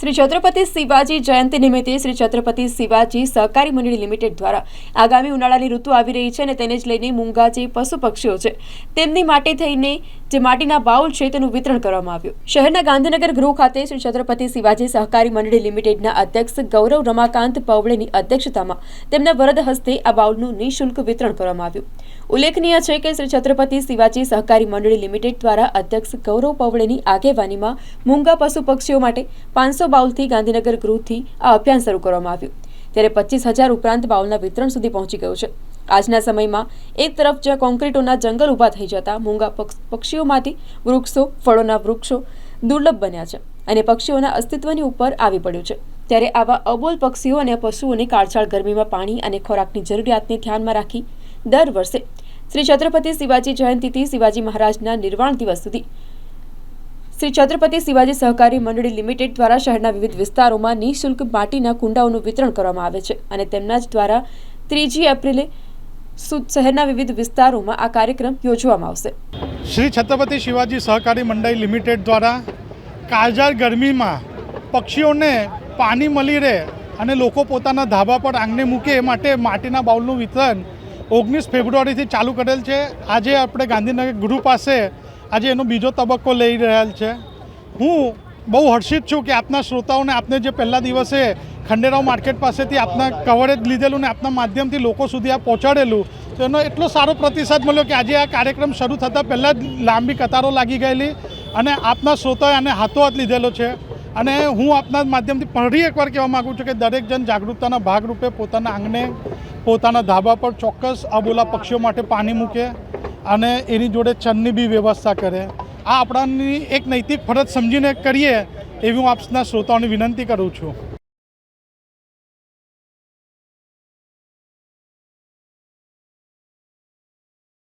શ્રી છત્રપતિ શિવાજી જયંતિ નિમિત્તે શ્રી છત્રપતિ શિવાજી સહકારી મંડળી લિમિટેડ દ્વારા આગામી ઉનાળાની ઋતુ આવી રહી છે અને તેને જ લઈને મૂંગા જે પશુ પક્ષીઓ છે, તેમની માટે થઈને જે માટીના બાઉલ છે તેનું વિતરણ કરવામાં આવ્યું. શહેરના ગાંધીનગર ગૃહ ખાતે શ્રી છત્રપતિ શિવાજી સહકારી મંડળી લિમિટેડના અધ્યક્ષ ગૌરવ રમાકાંત પવળેની અધ્યક્ષતામાં તેમના વરદ હસ્તે આ બાઉલનું નિઃશુલ્ક વિતરણ કરવામાં આવ્યું. ઉલ્લેખનીય છે કે શ્રી છત્રપતિ શિવાજી સહકારી મંડળી લિમિટેડ દ્વારા અધ્યક્ષ ગૌરવ પવળેની આગેવાનીમાં મૂંગા પશુ પક્ષીઓ માટે પાંચસો બાઉલથી ગાંધીનગર ગૃહથી આ અભિયાન શરૂ કરવામાં આવ્યું. ત્યારે પચીસ હજાર ઉપરાંત બાઉલના વિતરણ સુધી પહોંચી ગયું છે. આજના સમયમાં એક તરફ જ્યાં કોન્ક્રીટોના જંગલ ઊભા થઈ જતા મૂંગા પક્ષીઓમાંથી વૃક્ષો, ફળોના વૃક્ષો દુર્લભ બન્યા છે અને પક્ષીઓના અસ્તિત્વની ઉપર આવી પડ્યું છે. ત્યારે આવા અબોલ પક્ષીઓ અને પશુઓની કાળછાળ ગરમીમાં પાણી અને ખોરાકની જરૂરિયાતને ધ્યાનમાં રાખી દર વર્ષે શ્રી છત્રપતિ શિવાજી જયંતિથી શિવાજી મહારાજના નિર્વાણ દિવસ સુધી શ્રી છત્રપતિ શિવાજી સહકારી મંડળી લિમિટેડ દ્વારા શહેરના વિવિધ વિસ્તારોમાં નિઃશુલ્ક માટીના કુંડાઓનું વિતરણ કરવામાં આવે છે અને તેમના જ દ્વારા ત્રીજી એપ્રિલે શહેરના વિવિધ વિસ્તારોમાં આ કાર્યક્રમ યોજવામાં આવશે. શ્રી છત્રપતિ શિવાજી સહકારી મંડળી લિમિટેડ દ્વારા કાળઝાળ ગરમીમાં પક્ષીઓને પાણી મળી રહે અને લોકો પોતાના ધાબા પર આંગણે મૂકે એ માટે માટીના બાઉલનું વિતરણ ઓગણીસ ફેબ્રુઆરીથી ચાલુ કરેલ છે. આજે આપણે ગાંધીનગર ગૃહ પાસે આજે એનો બીજો તબક્કો લઈ રહેલ છે. હું બહુ હર્ષિત છું કે આપના શ્રોતાઓને આપને જે પહેલા દિવસે ખંડેરાવ માર્કેટ પાસેથી આપના કવરેજ લીધેલું ને આપના માધ્યમથી લોકો સુધી આ પહોંચાડેલું, તો એનો એટલો સારો પ્રતિસાદ મળ્યો કે આજે આ કાર્યક્રમ શરૂ થતાં પહેલાં જ લાંબી કતારો લાગી ગયેલી અને આપના શ્રોતાએ આને હાથોહાથ લીધેલો છે. અને હું આપના માધ્યમથી ફરી એકવાર કહેવા માગું છું કે દરેક જણ જાગૃતતાના ભાગરૂપે પોતાના આંગણે, પોતાના ધાબા પર ચોક્કસ અબોલા પક્ષીઓ માટે પાણી મૂકે અને એની જોડે ચનની બી વ્યવસ્થા કરે. આ આપણાની એક નૈતિક ફરજ સમજીને કરીએ એવી હું આપના શ્રોતાઓને વિનંતી કરું છું.